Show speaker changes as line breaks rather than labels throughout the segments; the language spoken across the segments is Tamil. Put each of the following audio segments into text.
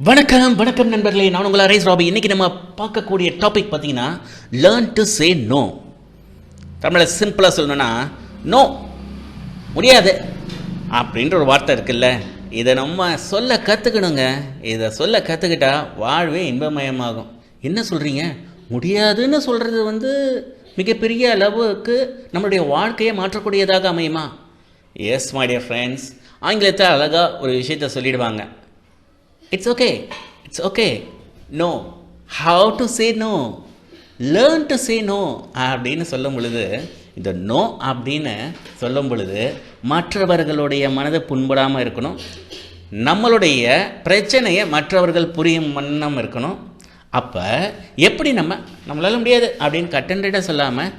வணக்கம் வணக்கம் நண்பர்களே. நான் உங்கள் அரேஸ் ராபி. இன்னைக்கு நம்ம பார்க்கக்கூடிய டாபிக் பார்த்தீங்கன்னா லேர்ன் டு சே நோ தமிழை சிம்பிளாக சொல்லணும்னா நோ முடியாது. அப்படின்ற ஒரு வார்த்தை இருக்குல்ல. இதை நம்ம சொல்ல கற்றுக்கணுங்க இதை சொல்ல கற்றுக்கிட்டா வாழ்வே இன்பமயமாகும். என்ன சொல்கிறீங்க முடியாதுன்னு சொல்கிறது வந்து மிகப்பெரிய அளவுக்கு நம்மளுடைய வாழ்க்கையை மாற்றக்கூடியதாக அமையுமா? எஸ் மை டியர் ஃப்ரெண்ட்ஸ் ஆங்கிலத்தை அழகாக ஒரு விஷயத்த சொல்லிடுவாங்க. It's okay it's okay know how to say no learn to say no அப்படின்னு சொல்லும் பொழுது இந்த நோ அப்படின்னு சொல்லும் பொழுது மற்றவர்களுடைய மனதை புண்படாமல் இருக்கணும். நம்மளுடைய பிரச்சனையை மற்றவர்கள் புரியும் வண்ணம் இருக்கணும். அப்போ எப்படி நம்ம நம்மளால முடியாது அப்படின்னு கட்டன்றையாக சொல்லாமல்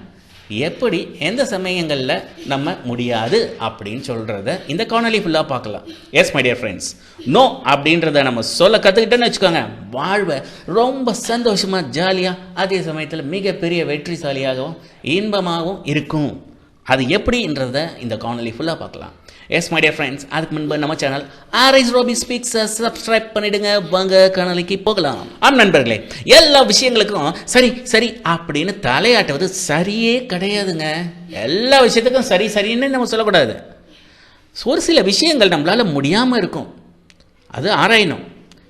எப்படி எந்த சமயங்களில் நம்ம முடியாது அப்படின்னு சொல்கிறத இந்த காணொலி ஃபுல்லாக பார்க்கலாம். Yes my dear friends no அப்படின்றத நம்ம சொல்ல கற்றுக்கிட்டோன்னு வச்சுக்கோங்க. வாழ்வை ரொம்ப சந்தோஷமாக ஜாலியாக அதே சமயத்தில் மிகப்பெரிய வெற்றிசாலியாகவும் இன்பமாகவும் இருக்கும். அது எப்படின்றத இந்த காணொலி ஃபுல்லாக பார்க்கலாம். எஸ் மை டியர் ஃப்ரெண்ட்ஸ் அதுக்கு முன்பு நம்ம சேனல் ஆர்ஐஸ் ரோபி ஸ்பீக்ஸை சப்ஸ்கிரைப் பண்ணிடுங்க. வாங்க காணொலிக்கு போகலாம். ஆம் நண்பர்களே எல்லா விஷயங்களுக்கும் சரி சரி அப்படின்னு தலையாட்டுவது சரியே கிடையாதுங்க. எல்லா விஷயத்துக்கும் சரி சரின்னு நம்ம சொல்லக்கூடாது. ஒரு சில விஷயங்கள் நம்மளால் முடியாமல் இருக்கும். அது ஆராயணும்.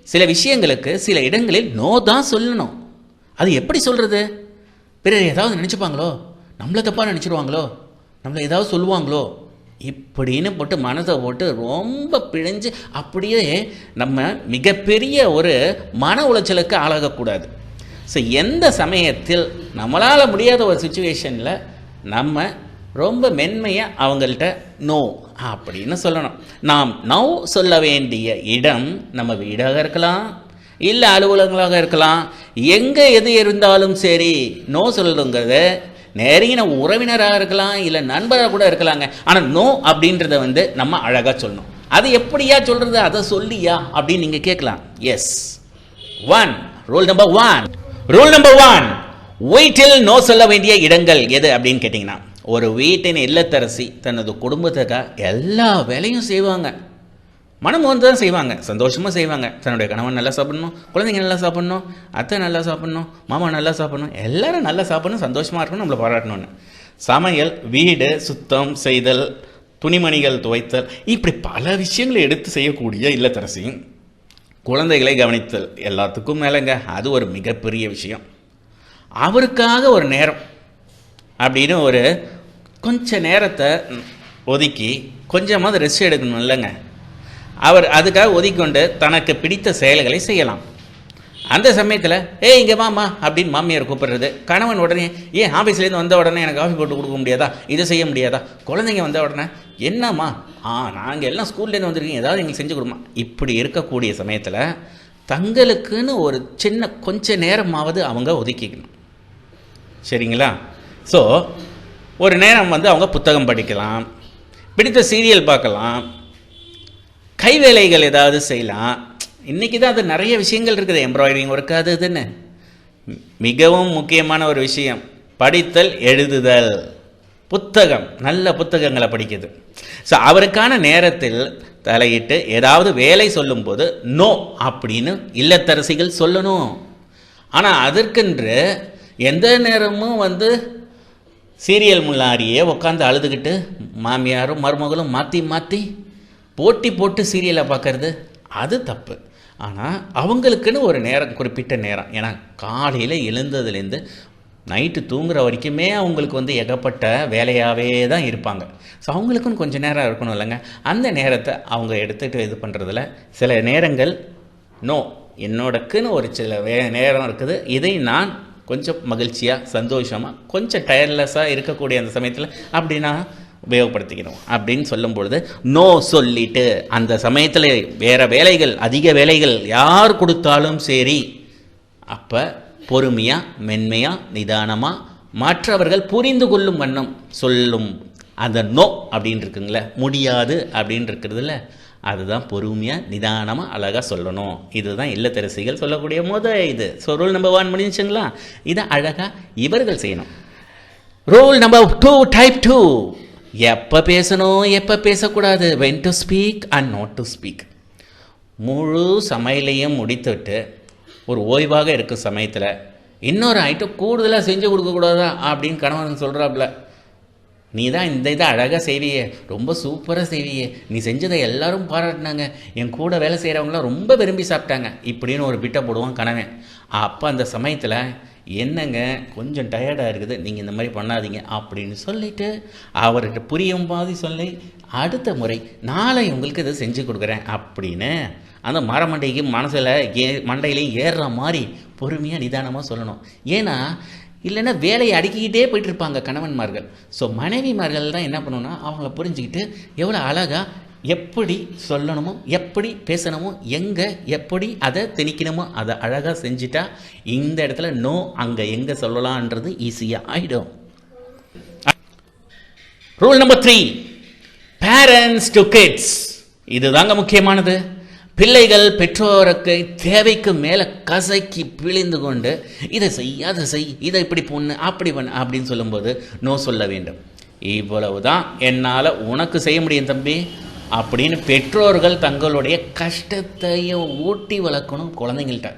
சில விஷயங்களுக்கு சில இடங்களில் நோ தான் சொல்லணும். அது எப்படி சொல்கிறது பிறர் ஏதாவது நினச்சிப்பாங்களோ? நம்மளை தப்பாக நினச்சிருவாங்களோ? நம்மளை ஏதாவது சொல்லுவாங்களோ? இப்படின்னு போட்டு மனதை போட்டு ரொம்ப பிழைஞ்சு அப்படியே நம்ம மிகப்பெரிய ஒரு மன உளைச்சலுக்கு ஆளாகக்கூடாது. ஸோ எந்த சமயத்தில் நம்மளால் முடியாத ஒரு சுச்சுவேஷனில் நம்ம ரொம்ப மென்மையாக அவங்கள்ட்ட நோ அப்படின்னு சொல்லணும். நாம் நவ் சொல்ல வேண்டிய இடம் நம்ம வீடாக இருக்கலாம் இல்லை அலுவலகங்களாக இருக்கலாம். எங்கே எது இருந்தாலும் சரி நோ சொல்லணுங்கிறது நெருங்கின உறவினராக இருக்கலாம் இல்லை நண்பராக கூட இருக்கலாங்க. ஆனால் நோ அப்படின்றத வந்து நம்ம அழகாக சொல்லணும். அது எப்படியா சொல்கிறது அதை சொல்லியா அப்படின்னு நீங்கள் கேட்கலாம். Yes one rule number one rule number one வீட்டில் நோ சொல்ல வேண்டிய இடங்கள் எது அப்படின்னு கேட்டிங்கன்னா ஒரு வீட்டின் இல்லத்தரசி தனது குடும்பத்துக்காக எல்லா வேலையும் செய்வாங்க. மனம் வந்து தான் செய்வாங்க. சந்தோஷமாக செய்வாங்க. தன்னுடைய கணவன் நல்லா சாப்பிடணும் குழந்தைங்க நல்லா சாப்பிடணும் அத்தை நல்லா சாப்பிடணும் மாமா நல்லா சாப்பிடணும் எல்லாரும் நல்லா சாப்பிடணும் சந்தோஷமாக இருக்கணும் நம்மளை பாராட்டணும்னு. சமையல் வீடு சுத்தம் செய்தல் துணிமணிகள் துவைத்தல் இப்படி பல விஷயங்களை எடுத்து செய்யக்கூடிய இல்லத்தரசி. குழந்தைகளை கவனித்தல் எல்லாத்துக்கும் மேலேங்க. அது ஒரு மிகப்பெரிய விஷயம். அவருக்காக ஒரு நேரம் அப்படின்னு ஒரு கொஞ்ச நேரத்தை ஒதுக்கி கொஞ்சமாவது ரெஸ்ட் எடுக்கணும் இல்லைங்க அவர் அதுக்காக ஒதுக்கொண்டு தனக்கு பிடித்த செயல்களை செய்யலாம். அந்த சமயத்தில் ஏ இங்கே மாமா அப்படின்னு மாமியார் கூப்பிடுறது. கணவன் உடனே ஏன் ஆஃபீஸ்லேருந்து வந்த உடனே எனக்கு காஃபி போட்டு கொடுக்க முடியாதா? இதை செய்ய முடியாதா? குழந்தைங்க வந்த உடனே என்னம்மா? ஆ நாங்கள் எல்லாம் ஸ்கூல்லேருந்து வந்திருக்கீங்க. ஏதாவது எங்களுக்கு செஞ்சு கொடுமா. இப்படி இருக்கக்கூடிய சமயத்தில் தங்களுக்குன்னு ஒரு சின்ன கொஞ்ச நேரமாவது அவங்க ஒதுக்கிக்கணும். சரிங்களா? ஸோ ஒரு நேரம் வந்து அவங்க புத்தகம் படிக்கலாம் பிடித்த சீரியல் பார்க்கலாம் கைவேலைகள் ஏதாவது செய்யலாம். இன்றைக்கி தான் அது நிறைய விஷயங்கள் இருக்குது. எம்ப்ராய்டரிங் ஒர்க் அது இதுன்னு. மிகவும் முக்கியமான ஒரு விஷயம். படித்தல் எழுதுதல். புத்தகம். நல்ல புத்தகங்களை படிக்குது. ஸோ அவருக்கான நேரத்தில் தலையிட்டு ஏதாவது வேலை சொல்லும்போது நோ அப்படின்னு இல்லத்தரசிகள் சொல்லணும். ஆனால் அதற்கென்று எந்த நேரமும் வந்து சீரியல் முன்னாடியே உட்காந்து அழுதுகிட்டு மாமியாரும் மருமகளும் மாற்றி மாற்றி போட்டி போட்டு சீரியலை பார்க்கறது அது தப்பு. ஆனால் அவங்களுக்குன்னு ஒரு நேரம் குறிப்பிட்ட நேரம். ஏன்னா காலையில் எழுந்ததுலேருந்து நைட்டு தூங்குற வரைக்குமே அவங்களுக்கு வந்து ஏகப்பட்ட வேலையாகவே தான் இருப்பாங்க. ஸோ அவங்களுக்குன்னு கொஞ்சம் நேரம் இருக்கணும் இல்லைங்க. அந்த நேரத்தை அவங்க எடுத்துகிட்டு இது பண்ணுறதுல சில நேரங்கள் நோ என்னோடக்குன்னு ஒரு சில வே நேரம் இருக்குது. இதை நான் கொஞ்சம் மகிழ்ச்சியாக சந்தோஷமாக கொஞ்சம் டயர்லெஸ்ஸாக இருக்கக்கூடிய அந்த சமயத்தில் அப்படின்னா உபயோகப்படுத்திக்கணும் அப்படின்னு சொல்லும்பொழுது நோ சொல்லிட்டு அந்த சமயத்தில் வேறு வேலைகள் அதிக வேலைகள் யார் கொடுத்தாலும் சரி அப்போ பொறுமையாக மென்மையாக நிதானமாக மற்றவர்கள் புரிந்து கொள்ளும் வண்ணம் சொல்லும் அந்த நோ அப்படின்னு இருக்குங்களே முடியாது அப்படின்னு இருக்கிறதுல அதுதான் பொறுமையாக நிதானமாக அழகாக சொல்லணும். இதுதான் இல்லத்தரசிகள் சொல்லக்கூடிய முத இது. ஸோ ரூல் நம்பர் ஒன் முடிஞ்சுங்களா இதை அழகாக இவர்கள் செய்யணும். Rule number two type two எப்போ பேசணும் எப்போ பேசக்கூடாது? When to speak and not to speak முழு சமையலையும் முடித்துவிட்டு ஒரு ஓய்வாக இருக்கும் சமயத்தில் இன்னொரு ஐட்டம் கூடுதலாக செஞ்சு கொடுக்கக்கூடாதா? அப்படின்னு கணவன் சொல்கிறாப்புல நீ தான் இந்த இதை அழகாக செய்வியே ரொம்ப சூப்பராக செய்வியே. நீ செஞ்சதை எல்லாரும் பாராட்டினாங்க. என் கூட வேலை செய்கிறவங்களாம் ரொம்ப விரும்பி சாப்பிட்டாங்க. இப்படின்னு ஒரு பிட்டை போடுவான் கணவன். அப்போ அந்த சமயத்தில் என்னங்க கொஞ்சம் டயர்டாக இருக்குது நீங்கள் இந்த மாதிரி பண்ணாதீங்க அப்படின்னு சொல்லிட்டு அவர்கிட்ட புரியும் பாதி சொல்லி அடுத்த முறை நாளை உங்களுக்கு இதை செஞ்சு கொடுக்குறேன் அப்படின்னு அந்த மரமண்டைக்கு மனசில் ஏ மண்டையிலையும் ஏறுற மாதிரி பொறுமையாக நிதானமாக சொல்லணும். ஏன்னா இல்லைன்னா வேலையை அடுக்கிக்கிட்டே போயிட்டு இருப்பாங்க கணவன்மார்கள். ஸோ மனைவிமார்கள் தான் என்ன பண்ணணும்னா அவங்கள புரிஞ்சுக்கிட்டு எவ்வளோ அழகாக எப்படி சொல்லணுமோ எப்படி பேசணுமோ எங்கே எப்படி அதை திணிக்கணுமோ அதை அழகாக செஞ்சுட்டா இந்த இடத்துல நோ அங்கே எங்கே சொல்லலான்றது ஈஸியாக ஆகிடும் rule number three parents to kids இதுதாங்க முக்கியமானது. பிள்ளைகள் பெற்றோருக்கு தேவைக்கு மேலே கசக்கி பிழிந்து கொண்டு இதை செய் அதை செய் இதை இப்படி பொண்ணு அப்படி பண்ணு அப்படின்னு சொல்லும்போது நோ சொல்ல வேண்டும். இவ்வளவு தான் என்னால் உனக்கு செய்ய முடியும் தம்பி. அப்படின்னு பெற்றோர்கள் தங்களுடைய கஷ்டத்தையும் ஊட்டி வளர்க்கணும் குழந்தைங்கள்ட்ட.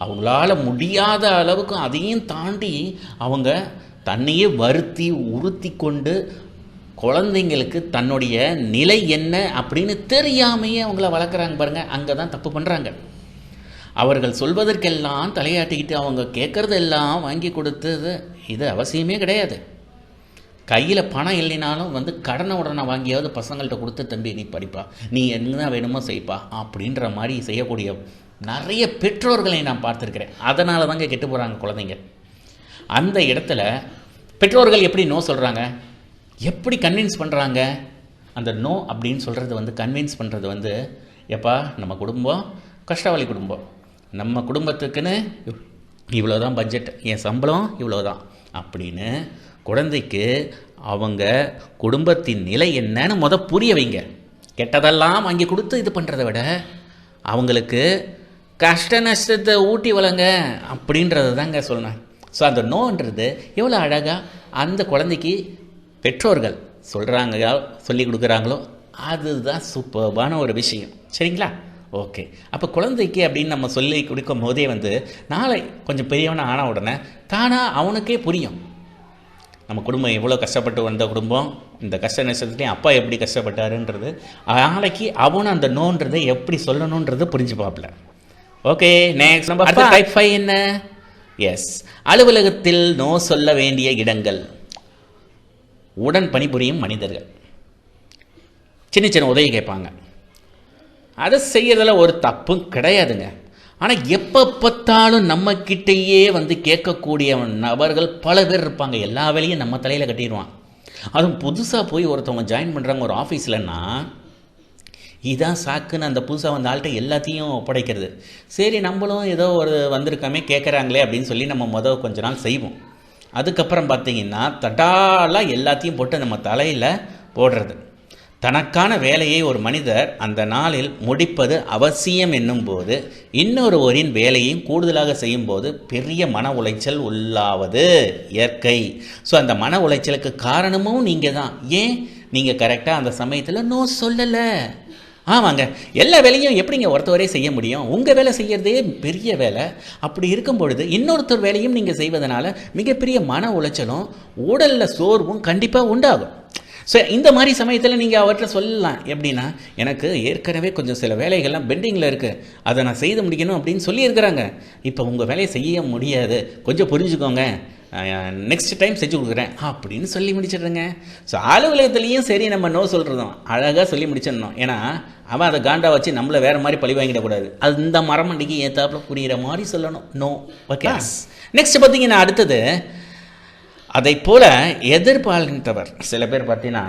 அவங்களால முடியாத அளவுக்கு அதையும் தாண்டி அவங்க தன்னையே வருத்தி உறுத்தி கொண்டு குழந்தைங்களுக்கு தன்னுடைய நிலை என்ன அப்படின்னு தெரியாமையே அவங்கள வளர்க்குறாங்க பாருங்கள் அங்கே தான் தப்பு பண்ணுறாங்க அவர்கள் சொல்வதற்கெல்லாம் தலையாட்டிக்கிட்டு அவங்க கேட்குறதெல்லாம் வாங்கி கொடுத்தது இது அவசியமே கிடையாது. கையில் பணம் இல்லைனாலும் வந்து கடனை உடனே வாங்கியாவது பசங்கள்கிட்ட கொடுத்து தம்பி நீ படிப்பா. நீ என்ன வேணுமோ செய்ப்பா. அப்படின்ற மாதிரி செய்யக்கூடிய நிறைய பெற்றோர்களை நான் பார்த்துருக்கிறேன். அதனால தாங்க கெட்டு போகிறாங்க குழந்தைங்க. அந்த இடத்துல பெற்றோர்கள் எப்படி நோ சொல்கிறாங்க எப்படி கன்வின்ஸ் பண்ணுறாங்க அந்த நோ அப்படின்னு சொல்கிறது வந்து கன்வின்ஸ் பண்ணுறது வந்து எப்பா நம்ம குடும்பம் கஷ்டவாளி குடும்பம். நம்ம குடும்பத்துக்குன்னு இவ்வளோ தான் பட்ஜெட் என் சம்பளம் இவ்வளோ தான் அப்படின்னு குழந்தைக்கு அவங்க குடும்பத்தின் நிலை என்னன்னு முத புரிய வைங்க. கெட்டதெல்லாம் வாங்கி கொடுத்து இது பண்ணுறத விட அவங்களுக்கு கஷ்ட நஷ்டத்தை ஊட்டி வளங்க அப்படின்றத தாங்க சொன்னேன் ஸோ அந்த நோன்றது எவ்வளோ அழகாக அந்த குழந்தைக்கு பெற்றோர்கள் சொல்கிறாங்க சொல்லி கொடுக்குறாங்களோ அதுதான் சூப்பர்பான ஒரு விஷயம். சரிங்களா? ஓகே அப்போ குழந்தைக்கு அப்படின்னு நம்ம சொல்லி கொடுக்கும் போதே வந்து நாளை கொஞ்சம் பெரியவனை ஆன உடனே தானாக அவனுக்கே புரியும். நம்ம குடும்பம் எவ்வளோ கஷ்டப்பட்டு வந்த குடும்பம்? இந்த கஷ்ட நஷ்டத்துலேயும் அப்பா எப்படி கஷ்டப்பட்டாருன்றது நாளைக்கு அவனும் அந்த நோன்றதை எப்படி சொல்லணுன்றது புரிஞ்சுப்பாப்புல. ஓகே நெக்ஸ்ட் நம்ம டைப் ஃபைவ் என்ன? எஸ் அலுவலகத்தில் நோ சொல்ல வேண்டிய இடங்கள். உடன் பணிபுரியும் மனிதர்கள். சின்ன சின்ன உதவி கேட்பாங்க. அதை செய்யறதுல ஒரு தப்பும் கிடையாதுங்க. ஆனால் எப்போ பார்த்தாலும் நம்ம கிட்டேயே வந்து கேட்கக்கூடிய நபர்கள் பல பேர் இருப்பாங்க. எல்லா வேலையும் நம்ம தலையில் கட்டிடுவான். அதுவும் புதுசாக போய் ஒருத்தவங்க ஜாயின் பண்ணுறாங்க ஒரு ஆஃபீஸ்லன்னா இதான் சாக்குன்னு அந்த புதுசாக வந்த ஆள்கிட்ட எல்லாத்தையும் ஒப்படைக்கிறது. சரி நம்மளும் ஏதோ ஒரு வந்திருக்காமே கேட்குறாங்களே அப்படின்னு சொல்லி நம்ம மொதல் கொஞ்ச நாள் செய்வோம். அதுக்கப்புறம் பார்த்தீங்கன்னா தட்டாலாக எல்லாத்தையும் போட்டு நம்ம தலையில் போடுறது. தனக்கான வேலையை ஒரு மனிதர் அந்த நாளில் முடிப்பது அவசியம் என்னும்போது இன்னொருவரின் வேலையும் கூடுதலாக செய்யும்போது பெரிய மன உளைச்சல் உள்ளாவது இயற்கை. ஸோ அந்த மன உளைச்சலுக்கு காரணமும் நீங்கள் தான் ஏன் நீங்கள் கரெக்டாக அந்த சமயத்தில் நோ சொல்லலை. ஆமாங்க. எல்லா வேலையும் எப்படிங்க ஒருத்தவரே செய்ய முடியும்? உங்கள் வேலை செய்யறதே பெரிய வேலை. அப்படி இருக்கும் பொழுது இன்னொருத்தர் வேலையும் நீங்கள் செய்வதனால மிகப்பெரிய மன உளைச்சலும் உடலில் சோர்வும் கண்டிப்பாக உண்டாகும். ஸோ இந்த மாதிரி சமயத்தில் நீங்கள் அவர்கிட்ட சொல்லலாம். எப்படின்னா எனக்கு ஏற்கனவே கொஞ்சம் சில வேலைகள்லாம் பெண்டிங்கில் இருக்குது அதை நான் செய்து முடிக்கணும் அப்படின்னு சொல்லியிருக்கிறாங்க. இப்போ உங்கள் வேலையை செய்ய முடியாது. கொஞ்சம் புரிஞ்சுக்கோங்க. நெக்ஸ்ட் டைம் செஞ்சு கொடுக்குறேன். அப்படின்னு சொல்லி முடிச்சிடுறேங்க. ஸோ அலுவலகத்துலேயும் சரி நம்ம நோ சொல்கிறதும் அழகாக சொல்லி முடிச்சிடணும். ஏன்னா அவன் அதை காண்டா வச்சு நம்மளை வேறு மாதிரி பழி வாங்கிடக்கூடாது அது இந்த மரமண்டிக்கு ஏற்றாப்புல புரிகிற மாதிரி சொல்லணும். நோ ஓகே நெக்ஸ்ட் பார்த்தீங்கன்னா அடுத்தது அதை போல் எதிர்பாலின்றவர் சில பேர் பார்த்தீங்கன்னா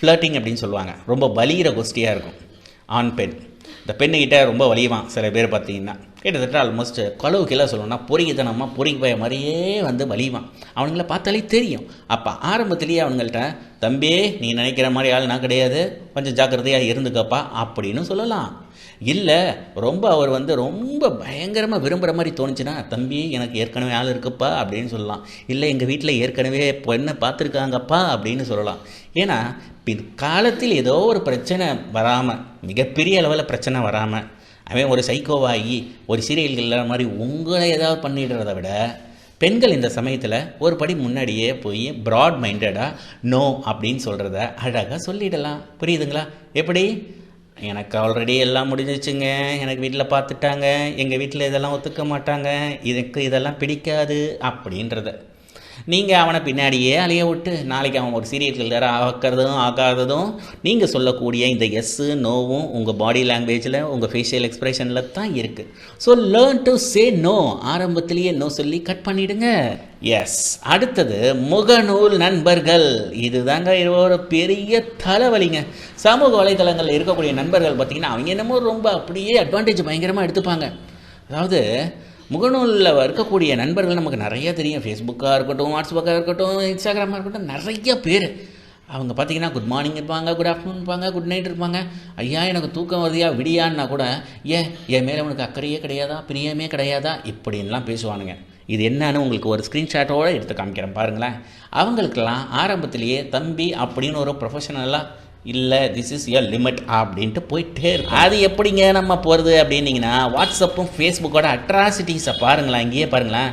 ஃப்ளர்ட்டிங் அப்படின்னு சொல்லுவாங்க. ரொம்ப வலிகிற கோஷ்டியாக இருக்கும். ஆண் பெண். இந்த பெண்ணுக்கிட்ட ரொம்ப வலியுவான் சில பேர் பார்த்தீங்கன்னா. கிட்டத்தட்ட ஆல்மோஸ்ட் கழுவு கீழே சொல்லணும்னா பொறிக்குத்தனமாக பொறிக்கு போய மாதிரியே வந்து வலியுவான். அவனுங்கள பார்த்தாலே தெரியும். அப்போ ஆரம்பத்திலேயே அவனுங்கள்ட்ட தம்பி நீ நினைக்கிற மாதிரி ஆள் நான் கிடையாது. கொஞ்சம் ஜாக்கிரதையாக இருந்துக்கப்பா அப்படின்னு சொல்லலாம். இல்லை ரொம்ப அவர் வந்து ரொம்ப பயங்கரமாக விரும்புகிற மாதிரி தோணுச்சுன்னா தம்பி எனக்கு ஏற்கனவே ஆள் இருக்குப்பா அப்படின்னு சொல்லலாம். இல்லை எங்கள் வீட்டில் ஏற்கனவே பொண்ணை பார்த்துருக்காங்கப்பா அப்படின்னு சொல்லலாம். ஏன்னா பிற்காலத்தில் ஏதோ ஒரு பிரச்சனை வராமல் மிகப்பெரிய அளவில் பிரச்சனை வராமல் அவன் ஒரு சைக்கோவாகி ஒரு சீரியல்கள் மாதிரி உங்களை ஏதாவது பண்ணிடுறத விட பெண்கள் இந்த சமயத்தில் ஒரு படி முன்னாடியே போய் ப்ராட் மைண்டடாக நோ அப்படின்னு சொல்கிறத அழகாக சொல்லிடலாம். புரியுதுங்களா? எப்படி? எனக்கு ஆல்ரெடி எல்லாம் முடிஞ்சிச்சுங்க. எனக்கு வீட்டில் பார்த்துட்டாங்க எங்கள் வீட்டில் இதெல்லாம் ஒத்துக்க மாட்டாங்க. இதுக்கு இதெல்லாம் பிடிக்காது அப்படின்றத. நீங்கள் அவனை பின்னாடியே அலைய விட்டு நாளைக்கு அவன் ஒரு சீரியல் கில்லர் ஆக்கிறதும் ஆகாததும் நீங்கள் சொல்லக்கூடிய இந்த எஸ்ஸு நோவும் உங்கள் பாடி லாங்குவேஜில் உங்கள் ஃபேஷியல் எக்ஸ்ப்ரெஷனில் தான் இருக்குது so learn to say no ஆரம்பத்திலேயே நோ சொல்லி கட் பண்ணிவிடுங்க எஸ் அடுத்தது முகநூல் நண்பர்கள். இதுதாங்க ஒரு பெரிய தலைவலிங்க. சமூக வலைதளங்களில் இருக்கக்கூடிய நண்பர்கள் பார்த்திங்கன்னா அவங்க என்னமோ ரொம்ப அப்படியே அட்வான்டேஜ் பயங்கரமாக எடுத்துப்பாங்க. அதாவது முகநூலில் இருக்கக்கூடிய நண்பர்கள் நமக்கு நிறைய தெரியும். ஃபேஸ்புக்காக இருக்கட்டும் வாட்ஸ்அப்பாக இருக்கட்டும் இன்ஸ்டாகிராமாக இருக்கட்டும் நிறைய பேர். அவங்க பார்த்தீங்கன்னா குட் மார்னிங் இருப்பாங்க குட் ஆஃப்டர்நூன் இருப்பாங்க குட் நைட் இருப்பாங்க. ஐயா எனக்கு தூக்கம் வருதியா விடியான்னா கூட ஏன் என் மேலே உனக்கு அக்கறையே கிடையாதா பிரியமே கிடையாதா? இப்படின்லாம் பேசுவானுங்க. இது என்னன்னு உங்களுக்கு ஒரு ஸ்க்ரீன்ஷாட்டோடு எடுத்து காமிக்கிறேன் பாருங்களேன். அவங்களுக்கெல்லாம் ஆரம்பத்திலேயே தம்பி அப்படின்னு ஒரு ப்ரொஃபஷனலாக இல்லை திஸ் இஸ் எ லிமிட் அப்படின்ட்டு போயிட்டே இருக்கும். அது எப்படிங்க நம்ம போகிறது அப்படின்னீங்கன்னா வாட்ஸ்அப்பும் ஃபேஸ்புக்கோட அட்ராசிட்டிஸை பாருங்களேன் இங்கேயே பாருங்களேன்.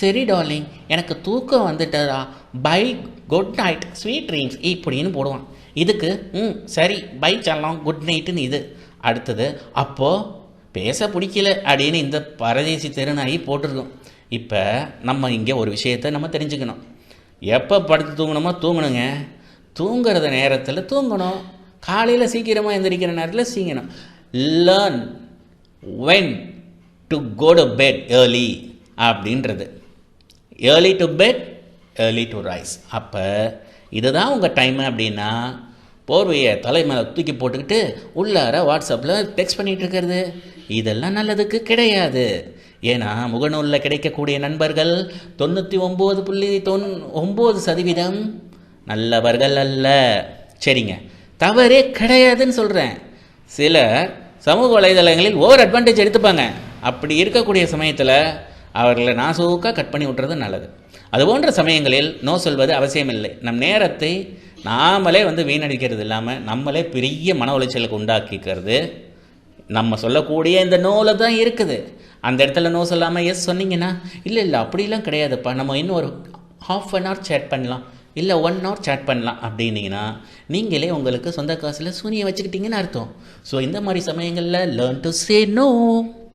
சரி டார்லிங் எனக்கு தூக்கம் வந்துட்டதா? Bye good night sweet dreams இப்படின்னு போடுவான். இதுக்கு ம் சரி பை சொல்லலாம் குட் நைட்டுன்னு இது. அடுத்தது அப்போது பேச பிடிக்கல அப்படின்னு இந்த பரதேசி தெருநாயி போட்டிருக்கோம். இப்போ நம்ம இங்கே ஒரு விஷயத்தை நம்ம தெரிஞ்சுக்கணும். எப்போ படுத்து தூங்கணுமோ தூங்கணுங்க. தூங்குறத நேரத்தில் தூங்கணும். காலையில் சீக்கிரமாக எந்திரிக்கிற நேரத்தில் சீங்கணும். Learn when to go to bed early அப்படின்றது. Early to bed early to rise அப்போ இதுதான் உங்கள் டைமு அப்படின்னா போர்வையை தலைமையில் தூக்கி போட்டுக்கிட்டு உள்ளார வாட்ஸ்அப்பில் டெக்ஸ்ட் பண்ணிகிட்டு இருக்கிறது. இதெல்லாம் நல்லதுக்கு கிடையாது. ஏன்னா முகநூலில் கிடைக்கக்கூடிய நண்பர்கள் தொண்ணூற்றி ஒம்பது புள்ளி தொன் ஒம்பது சதவீதம் நல்லவர்கள் அல்ல. சரிங்க. தவறே கிடையாதுன்னு சொல்கிறேன் சிலர் சமூக வலைதளங்களில் ஓவர் அட்வான்டேஜ் எடுத்துப்பாங்க. அப்படி இருக்கக்கூடிய சமயத்தில் அவர்களை நாசூக்காக கட் பண்ணி விட்டுறது நல்லது. அது போன்ற சமயங்களில் நோ சொல்வது அவசியமில்லை. நம் நேரத்தை நாமளே வந்து வீணடிக்கிறது இல்லாமல் நம்மளே பெரிய மன உளைச்சலுக்கு உண்டாக்கிக்கிறது. நம்ம சொல்லக்கூடிய இந்த நோவில் தான் இருக்குது. அந்த இடத்துல நோ சொல்லாமல் எஸ் சொன்னீங்கன்னா இல்லை இல்லை அப்படிலாம் கிடையாதுப்பா. நம்ம இன்னும் ஒரு ஹாஃப் அன் ஹவர் சேட் பண்ணலாம். இல்லை ஒன் ஹவர் சேட் பண்ணலாம் அப்படின்னீங்கன்னா நீங்களே உங்களுக்கு சொந்த காசில் சூனியை வச்சுக்கிட்டீங்கன்னு அர்த்தம். ஸோ இந்த மாதிரி சமயங்களில் லேர்ன் டு சே நோ